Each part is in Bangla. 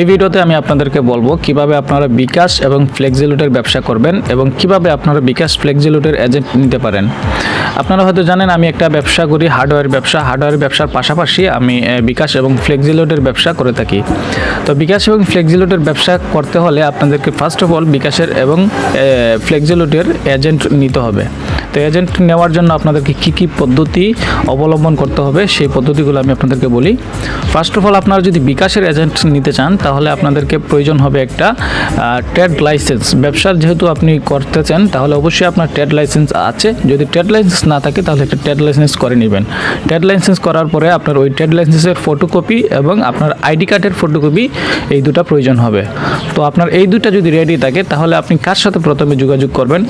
এই ভিডিওতে আমি আপনাদেরকে বলব কীভাবে আপনারা বিকাশ এবং ফ্লেক্সিলুটের ব্যবসা করবেন এবং কীভাবে আপনারা বিকাশ ফ্লেক্সিলুটের এজেন্ট নিতে পারেন। আপনারা হয়তো জানেন আমি একটা ব্যবসা করি হার্ডওয়্যার ব্যবসা। হার্ডওয়্যার ব্যবসার পাশাপাশি আমি বিকাশ এবং ফ্লেক্সিলুটের ব্যবসা করে থাকি। তো বিকাশ এবং ফ্লেক্সিলুটের ব্যবসা করতে হলে আপনাদেরকে ফার্স্ট অফ অল বিকাশের এবং ফ্লেক্সিলুটের এজেন্ট নিতে হবে। তো এজেন্ট নেওয়ার জন্য আপনাদেরকে কী কী পদ্ধতি অবলম্বন করতে হবে, সেই পদ্ধতিগুলো আমি আপনাদেরকে বলি। ফার্স্ট অফ অল আপনারা যদি বিকাশের এজেন্ট নিতে চান, তাহলে আপনাদেরকে প্রয়োজন হবে একটা ট্রেড লাইসেন্স ব্যবসার যেহেতু আপনি করতে চান তাহলে অবশ্যই আপনার ট্রেড লাইসেন্স আছে। যদি ট্রেড লাইসেন্স না থাকে, তাহলে একটা ট্রেড লাইসেন্স করে নেবেন। ট্রেড লাইসেন্স করার পরে আপনার ওই ট্রেড লাইসেন্সের ফটোকপি এবং আপনার আইডি কার্ডের ফটোকপি এই দুটো প্রয়োজন হবে। তো আপনার এই দুটো যদি রেডি থাকে, তাহলে আপনি কার সাথে প্রথমে যোগাযোগ করবেন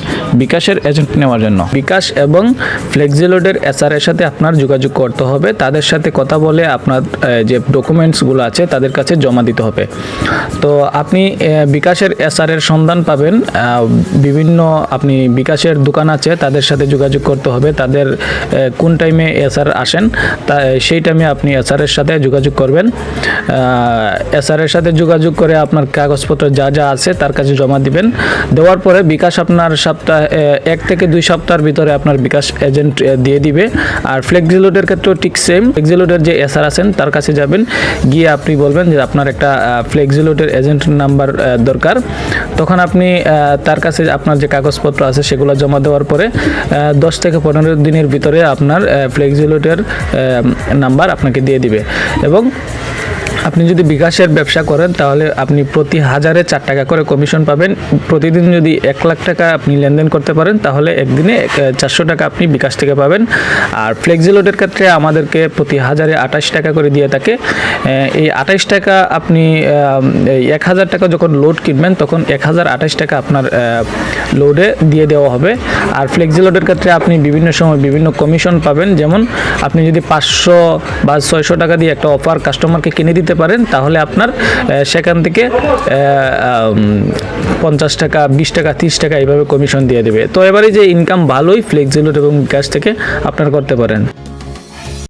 বিকাশের এজেন্ট নেওয়ার জন্য? বিকাশ এবং ফ্লেক্সিলোডের এসআর এর সাথে আপনার যোগাযোগ করতে হবে। তাদের সাথে কথা বলে আপনার যে ডকুমেন্টসগুলো আছে, তাদের কাছে জমা দিতে হবে। তো আপনি বিকাশের এসআর এর সন্ধান পাবেন। বিভিন্ন আপনি বিকাশের দোকান আছে, তাদের সাথে যোগাযোগ করতে হবে। তাদের কোন টাইমে এসআর আসেন, তা সেই টাইমে আপনি এসআর এর সাথে যোগাযোগ করবেন। এসআর এর সাথে যোগাযোগ করে আপনার কাগজপত্র যা যা আছে, তার কাছে জমা দিবেন। দেওয়ার পরে বিকাশ আপনার সপ্তাহ এক থেকে দুই সপ্তাহের ভিতরে আপনার বিকাশ এজেন্ট দিয়ে দিবে। আর ফ্লেক্সিলোডের ক্ষেত্রেও ঠিক সেম ফ্লেক্সিলোডের যে এসআর আছেন, তার কাছে যাবেন। গিয়ে আপনি বলবেন যে আপনার একটা ফ্লেক্সিলোডের এজেন্ট নাম্বার দরকার। তখন আপনি তার কাছে আপনার যে কাগজপত্র আছে, সেগুলো জমা দেওয়ার পরে দশ থেকে পনেরো দিনের ভিতরে আপনার ফ্লেক্সিলোডের নাম্বার আপনাকে দিয়ে দিবে। এবং আপনি যদি বিকাশের ব্যবসা করেন, তাহলে আপনি প্রতি হাজারে চার টাকা করে কমিশন পাবেন। প্রতিদিন যদি এক লাখ টাকা আপনি লেনদেন করতে পারেন, তাহলে একদিনে চারশো টাকা আপনি বিকাশ থেকে পাবেন। আর ফ্লেক্সিলোডের ক্ষেত্রে আমাদেরকে প্রতি হাজারে আঠাশ টাকা করে দিয়ে থাকে। এই আঠাশ টাকা আপনি এক হাজার টাকা যখন লোড কিনবেন, তখন এক হাজার আঠাশ টাকা আপনার লোডে দিয়ে দেওয়া হবে। আর ফ্লেক্সিলোডের ক্ষেত্রে আপনি বিভিন্ন সময় বিভিন্ন কমিশন পাবেন। যেমন, আপনি যদি পাঁচশো বা ছয়শো টাকা দিয়ে একটা অফার কাস্টমারকে কিনে দিতে পারেন, তাহলে আপনার সেখান থেকে পঞ্চাশ টাকা, বিশ টাকা, তিরিশ টাকা এইভাবে কমিশন দিয়ে দেবে। তো এবারে যে ইনকাম ভালোই ফ্লেক্সিলোড এবং বিকাশ থেকে আপনার করতে পারেন।